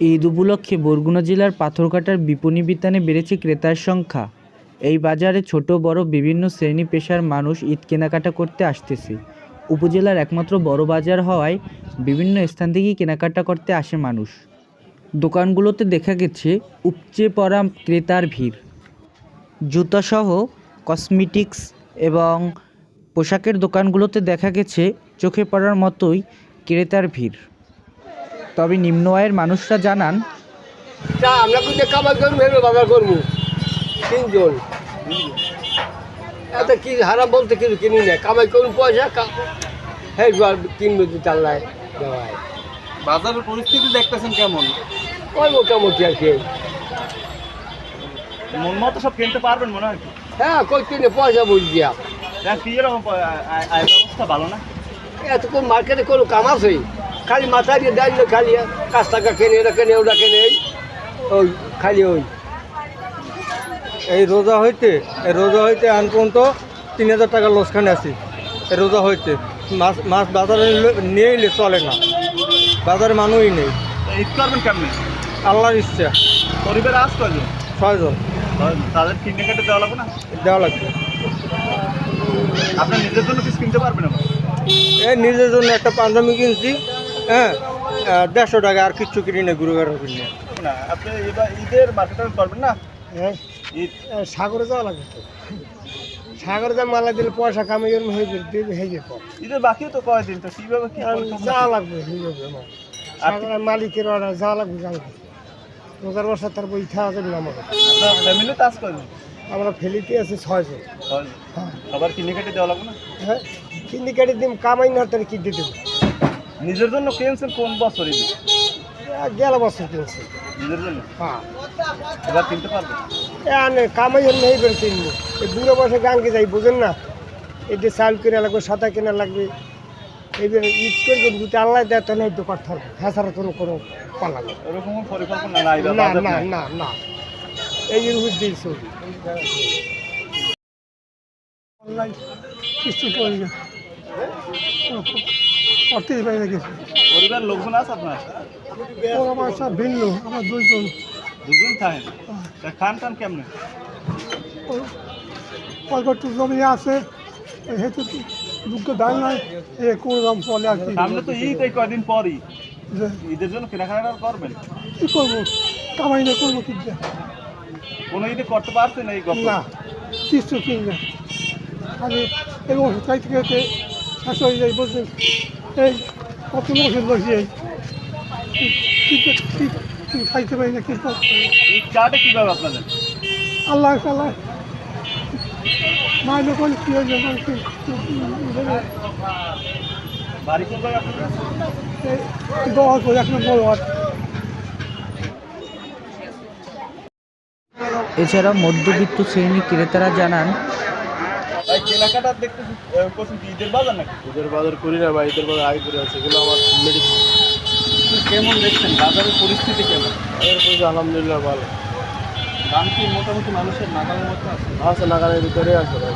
ঈদ উপলক্ষে বরগুনা জেলার পাথরঘাটার বিপণী বিতানে বেড়েছে ক্রেতার সংখ্যা। এই বাজারে ছোট, বড়, বিভিন্ন শ্রেণি পেশার মানুষ ঈদ কেনাকাটা করতে আসতেছে। উপজেলার একমাত্র বড় বাজার হওয়ায় বিভিন্ন স্থান থেকেই কেনাকাটা করতে আসে মানুষ। দোকানগুলোতে দেখা গেছে, উপচে পড়া ক্রেতার ভিড়। জুতাসহ, কসমেটিক্স এবং পোশাকের দোকানগুলোতে দেখা গেছে, চোখে পড়ার মতোই ক্রেতার ভিড়। তবে নিম্ন আয়ের মানুষরা জানান আমরা কিন্তু কামাই করব। তিনজন। এত কি হারাম বলতে কিছু কিনি না। কামাই করুন পয়সা কা- হ্যাঁ কিনবো দু চাল্লায় দেওয়ায় বাজারের পরিস্থিতি দেখতেছেন কেমন? ওই মোটামুটি আর কি? মন মতো সব কিনতে পারবেন মনে হয়। হ্যাঁ কই কিনে পয়সা বুঝ দিয়া। কি এরকম ব্যবস্থা ভালো না? এতক্ষণ মার্কেটে কোনো কাম আছে? খালি মাথা দিয়ে দেয় না খালি কাজ টাকা কেনে এটা কেনে ওটা কেনে এই ওই খালি ওই। এই রোজা হইতে এই রোজা হইতে আন পর্যন্ত তিন হাজার টাকা লোসখানে আছি। এই রোজা হইতে মাছ মাছ বাজারে নিয়ে এলে চলে না। বাজারে মানুষই নেই। ঈদ করবেন কেমনি? আল্লাহর ইচ্ছা। পরিবার আজ কয়জন? ছয়জন। তাদের কিনে কেটে দেওয়া লাগবে না? দেওয়া লাগবে। আপনার নিজের জন্য কিছু কিনতে পারবেন না এই নিজের জন্য একটা পাঞ্জাবি কিনছি। হ্যাঁ দেড়শো টাকা আর কিচ্ছু কিনি না গুরু গাড়ি কিনি না। আপনি এবার ঈদের মার্কেটে করবেন না? হ্যাঁ ঈদ। সাগরে যাওয়া লাগে তো। সাগরে যা মালা দিলে পয়সা কামাই হয়ে যাবে হয়ে যেত ঈদের বাকিও তো কয়দিন তো কীভাবে কি যাওয়া লাগবে হয়ে যাবে সাগরের মালিকের অর্ডার যাওয়া লাগবে জানবে রোজার বছর তার বই খাওয়া যাবে না আমাদের। ফ্যামিলি কাজ আমরা ফেলিতে আছি ছয়জন। ছয়জন। সবার কিনে কেটে দেওয়া লাগবে না? হ্যাঁ কিনি কেটে দিন কামাই না তার কি দিতে নিজের জন্য কিনছেন কোন বছর ঈদ গেল বছর কিনছি। নিজের জন্য? হ্যাঁ। এবার কিনতে পারবেন? এ আনে কামাই হলে নেই বের কিনবো। এই বুড়ো বসে গানকে যাই বুঝেন না? এতে চাল কেনা লাগবে সাদা কেনা লাগবে এইবার ঈদ করবে যদি আল্লাহ দেয় তাহলে দোকান থাকবে হ্যাঁ ছাড়া কোনো কোনো পালা ওরকম পরিকল্পনা নাই না না না না। এই ছবি কিছু করি না। পারি না কিছু পরিবার লোকজন আছে আপনার? ওর আমার সব ভিন্ন আমার দুইজন। দুজন থাকেন? তা খান টান কেমনে? কয়েকটু জমি আছে হেতু দুঃখ দায় নাই এ করলাম চলে আর কি। সামনে তো ঈদ এই কয়দিন পরই। ঈদের জন্য কেনাকাটা করবেন? কি করব? কামাই না করব কি? কোনো ঈদে করতে পারছেন এই গল্প না কিছু কিন না। আমি এবং চাইতে খেতে শেষ হয়ে যাই বলছেন এই কত মাসের বসে এই? কি- কি- কি- কি খাইতে পারি না কিন্তু কীভাবে আপনাদের? আল্লাহ আল্লাহ। মাইনে করে কি হয়ে যাবে বাড়ি কোন আপনাদের? এক নম্বর ওয়ার্ড এছাড়া মধ্যবিত্ত শ্রেণির ক্রেতারা জানান ভাই কেনাকাটা দেখতে করছেন কি ঈদের বাজার নাকি? ঈদের বাজার করি না বা ঈদের বাজার আগে করে আছে এগুলো আমার মেডিসিন কেমন দেখছেন বাজারের পরিস্থিতি কেমন? এর পয়সা আলহামদুলিল্লাহ ভালো। দাম কি মোটামুটি মানুষের নাগালের মধ্যে আছে? আছে নাগালের ভিতরে আছে ভাই।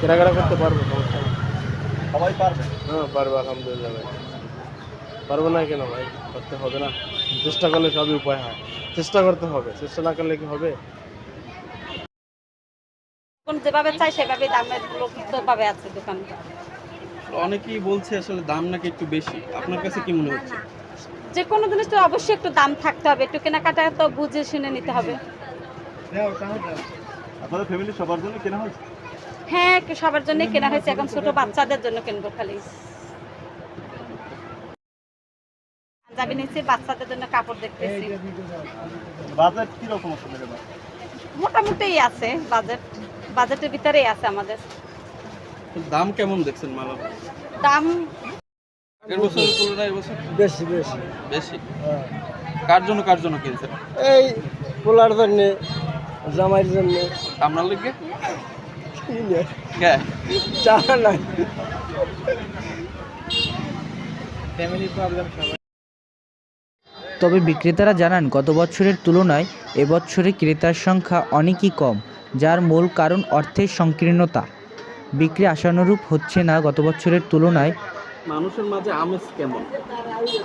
কেনাকাটা করতে পারব সমস্যা সবাই পারবে? হ্যাঁ পারব আলহামদুলিল্লাহ ভাই। পারব না কেন ভাই? করতে হবে না। চেষ্টা করলে সবই উপায় হয়। চেষ্টা করতে হবে চেষ্টা না করলে কি হবে? যেভাবে চাই সেভাবে দামের ভাবে আছে দোকান। অনেকেই বলছে আসলে দাম নাকি একটু বেশি। আপনার কাছে কি মনে হচ্ছে? যে কোনো জিনিস তো অবশ্যই একটু দাম থাকতে হবে। একটু কেনাকাটা তো বুঝে শুনে নিতে হবে। আপনাদের ফ্যামিলি সবার জন্য কেনা হয়েছে? হ্যাঁ একটু সবার জন্য কেনা হয়েছে। এখন ছোট বাচ্চাদের জন্য কিনবো খালি। পাঞ্জাবি নিচ্ছি বাচ্চাদের জন্য কাপড় দেখতেছি। বাজার কীরকম আপনাদের এবার মোটামুটি আছে বাজেট। বাজেটের ভিতরেই আছে আমাদের। দাম কেমন দেখছেন মালা দাম আগের বছরের তুলনায় এবছর বেশি বেশি। বেশি? কার জন্য কার জন্য কিনছেন? এই পোলার জন্য জামাইয়ের জন্যে। আপনার লিগে? তবে বিক্রেতারা জানান গত বছরের তুলনায় এবছরে ক্রেতার সংখ্যা অনেকই কম। যার মূল কারণ অর্থের সংকীর্ণতা। বিক্রি আশানুরূপ হচ্ছে না গত বছরের তুলনায়। মানুষের মাঝে আমেজ কেমন?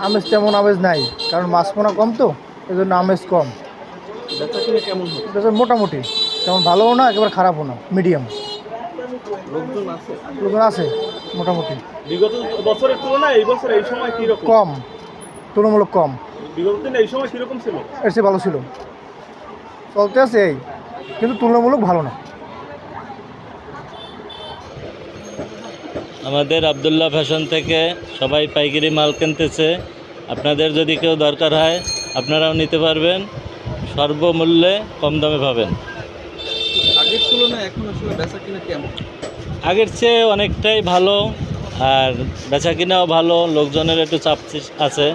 আমেজ তেমন আমেজ নাই কারণ মাছ পোনা কম তো এই জন্য আমেজ কম। কেমন হচ্ছে মোটামুটি তেমন ভালোও না একেবারে খারাপও না মিডিয়াম লোকজন আছে? লোকজন আছে মোটামুটি। বিগত বছরের তুলনায় এই বছর এই সময় কীরকম? কম তুলনামূলক কম। বিগত দিনে এই সময় কীরকম ছিল? এর চেয়ে ভালো ছিল। চলতে আছে এই। কিন্তু তুলনামূলক ভালো না। আমাদের আবদুল্লাহ ফ্যাশন থেকে সবাই পাইকারি মাল কিনতেছে। আপনাদের যদি কেউ দরকার হয় আপনারাও নিতে পারবেন। সর্বমূল্যে কম দামে পাবেন। আগের তুলনায় এখন আসলে বেচা কিনা কেমন? আগের চেয়ে অনেকটাই ভালো আর বেচা কিনাও ভালো লোকজনের একটু চাপ আছে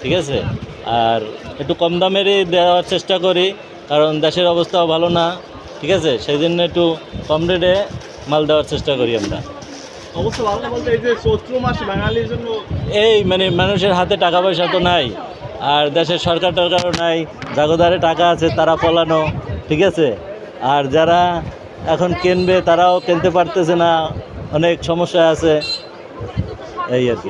ঠিক আছে? আর একটু কম দামেরই দেওয়ার চেষ্টা করি। কারণ দেশের অবস্থাও ভালো না ঠিক আছে? সেই জন্য একটু কম রেটে মাল দেওয়ার চেষ্টা করি আমরা। এই মানে মানুষের হাতে টাকা পয়সা তো নাই আর দেশের সরকার টরকারও নাই জাগোদারে টাকা আছে তারা পলানো ঠিক আছে? আর যারা এখন কিনবে তারাও কিনতে পারতেছে না অনেক সমস্যা আছে। এই আর কি।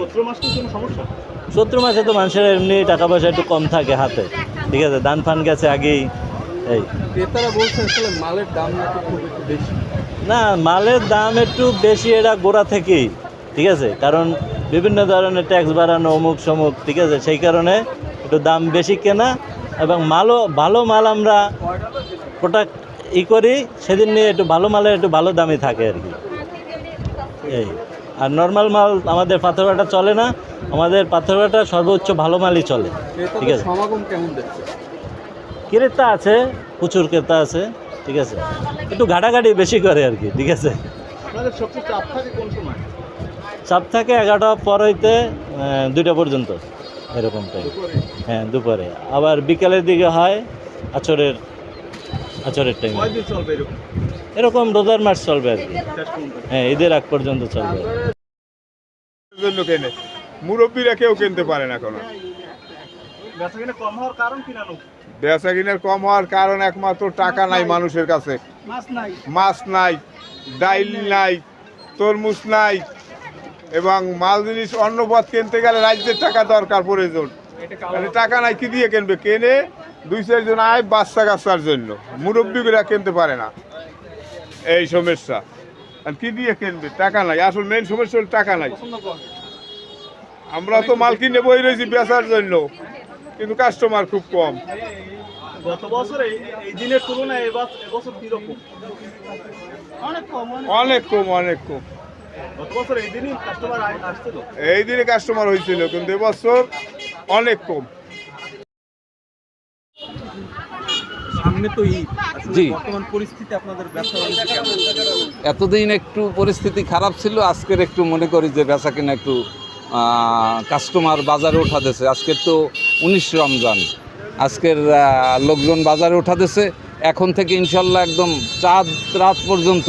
চৈত্র মাসে তো মানুষের এমনি টাকা পয়সা একটু কম থাকে হাতে ঠিক আছে? দান ফান গেছে আগেই এই। ক্রেতারা বলছে আসলে মালের দাম নাকি খুব একটু বেশি। না মালের দাম একটু বেশি এটা গোড়া থেকেই ঠিক আছে? কারণ বিভিন্ন ধরনের ট্যাক্স বাড়ানো অমুক সমুক ঠিক আছে? সেই কারণে একটু দাম বেশি কেনা এবং মালও ভালো মাল আমরা প্রোডাক্ট ই করি সেদিন নিয়ে একটু ভালো মালের একটু ভালো দামই থাকে আর কি। এই। আর নর্মাল মাল আমাদের পাথরঘাটা চলে না আমাদের পাথরঘাটা সর্বোচ্চ ভালো মালই চলে ঠিক আছে? সমাগম কেমন দেখছে? ক্রেতা আছে প্রচুর ক্রেতা আছে ঠিক আছে? একটু ঘাটাঘাটি বেশি করে আর কি ঠিক আছে? চাপ থাকে কোন সময়? চাপ থাকে এগারোটা পর হইতে দুইটা পর্যন্ত এরকম টাইম হ্যাঁ দুপুরে। আবার বিকালের দিকে হয় আচরের আচরের টাইম এরকম? এরকম রোজার মাস চলবে আর কি। হ্যাঁ ঈদের আগ পর্যন্ত চলবে। জন্য কেনে। মুরব্বীরা কেউ কিনতে পারে না কোনো কম হওয়ার কারণ কি নানু বেচা কিনার কম হওয়ার কারণ একমাত্র টাকা নাই মানুষের কাছে। মাছ নাই। ডাইল নাই। তরমুজ নাই এবং মাল জিনিস অন্য পথ কিনতে গেলে রাজ্যের টাকা দরকার প্রয়োজন। মানে টাকা নাই কি দিয়ে কিনবে? কেনে দুই চারজন আয় বাচ্চা কাচ্চার জন্য। মুরব্বীরা কিনতে পারে না। এই সমস্যা। আর কি দিয়ে কিনবে? টাকা নাই। আসল মেন সমস্যা হলো টাকা নাই। আমরা তো মাল কিনে বই রয়েছি বেচার জন্য। কিন্তু কাস্টমার খুব কম। গত বছর এই এই দিনের তুলনায় এবছর কীরকম অনেক কম অনেক কম অনেক কম। এই দিনে কাস্টমার হয়েছিল কিন্তু এবছর অনেক কম। সামনে তো জি। বর্তমান পরিস্থিতি আপনাদের ব্যবসা বাণিজ্য কেমন? এতদিন একটু পরিস্থিতি খারাপ ছিল আজকের একটু মনে করি যে বেচা কিনা একটু কাস্টমার বাজারে ওঠা দিয়েছে আজকের তো উনিশ রমজান। আজকের লোকজন বাজারে ওঠা দিয়েছে এখন থেকে ইনশাল্লাহ একদম চাঁদ রাত পর্যন্ত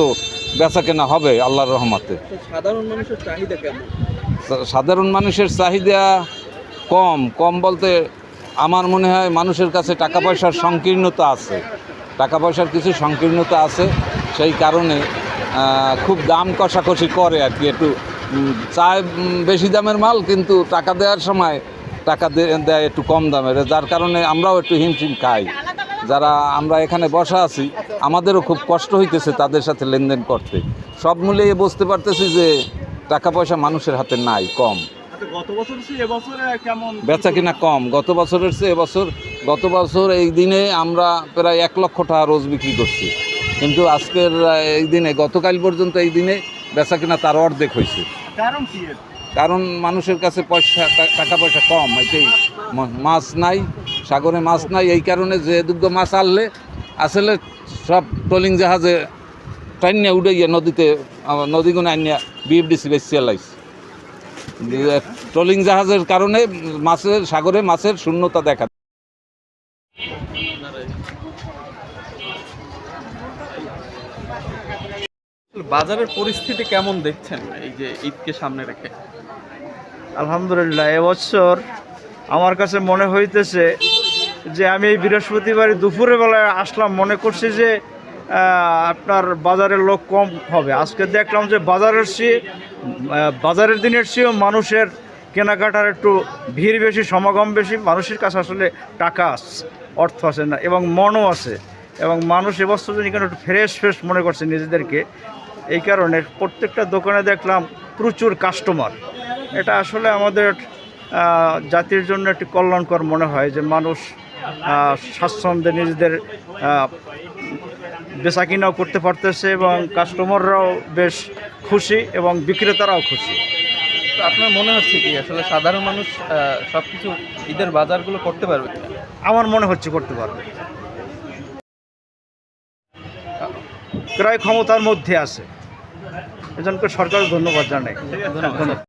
বেচা কেনা হবে আল্লাহর রহমতে। সাধারণ মানুষের চাহিদা কেমন? সাধারণ মানুষের চাহিদা কম। কম বলতে আমার মনে হয় মানুষের কাছে টাকা পয়সার সংকীর্ণতা আছে। টাকা পয়সার কিছু সংকীর্ণতা আছে। সেই কারণে খুব দাম কষাকষি করে আর কি একটু চায় বেশি দামের মাল কিন্তু টাকা দেওয়ার সময় টাকা দেয় একটু কম দামের যার কারণে আমরাও একটু হিমশিম খাই। যারা আমরা এখানে বসা আছি আমাদেরও খুব কষ্ট হইতেছে তাদের সাথে লেনদেন করতে। সব মিলিয়ে বুঝতে পারতেছি যে টাকা পয়সা মানুষের হাতে নাই কম। আচ্ছা বেচা কিনা কম। গত বছরের চেয়ে এবছর গত বছর এই দিনে আমরা প্রায় এক লক্ষ টাকা রোজ বিক্রি করছি। কিন্তু আজকের এই দিনে গতকাল পর্যন্ত এই দিনে বেচা কিনা তার অর্ধেক হয়েছে কারণ মানুষের কাছে পয়সা টাকা পয়সা কম এটাই। মাছ নাই সাগরে মাছ নাই এই কারণে যে দুগ্ধ মাছ আনলে আসলে সব ট্রলিং জাহাজে টাইনিয়া উঠে গিয়ে নদীতে আহ, নদীগুলো আনিয়া বিএফডিসি বেসিয়া লাইছে ট্রলিং জাহাজের কারণে মাছের সাগরে মাছের শূন্যতা দেখা বাজারের পরিস্থিতি কেমন দেখছেন এই যে ঈদকে সামনে রেখে? আলহামদুলিল্লাহ, এবছর আমার কাছে মনে হইতেছে যে আমি এই বৃহস্পতিবার দুপুরের বেলায় আসলাম, মনে করছি যে আপনার বাজারের লোক কম হবে। আজকে দেখলাম যে বাজারের চেয়ে বাজারের দিনের চেয়েও মানুষের কেনাকাটার একটু ভিড় বেশি, সমাগম বেশি। মানুষের কাছে আসলে টাকা আছে অর্থ আছে না এবং মনও আছে এবং মানুষ এবছর এখানে একটু ফ্রেশ ফ্রেশ মনে করছে নিজেদেরকে এই কারণে প্রত্যেকটা দোকানে দেখলাম প্রচুর কাস্টমার এটা আসলে আমাদের জাতির জন্য একটি কল্যাণকর মনে হয় যে মানুষ স্বাচ্ছন্দ্যে নিজেদের বেচা কিনাও করতে পারতেছে এবং কাস্টমাররাও বেশ খুশি এবং বিক্রেতারাও খুশি। তো আপনার মনে হচ্ছে কি আসলে সাধারণ মানুষ সব কিছু ঈদের বাজারগুলো করতে পারবে আমার মনে হচ্ছে করতে পারবে। ক্রয় ক্ষমতার মধ্যে আছে। এজন্য সরকার ধন্যবাদ জানাই। ধন্যবাদ।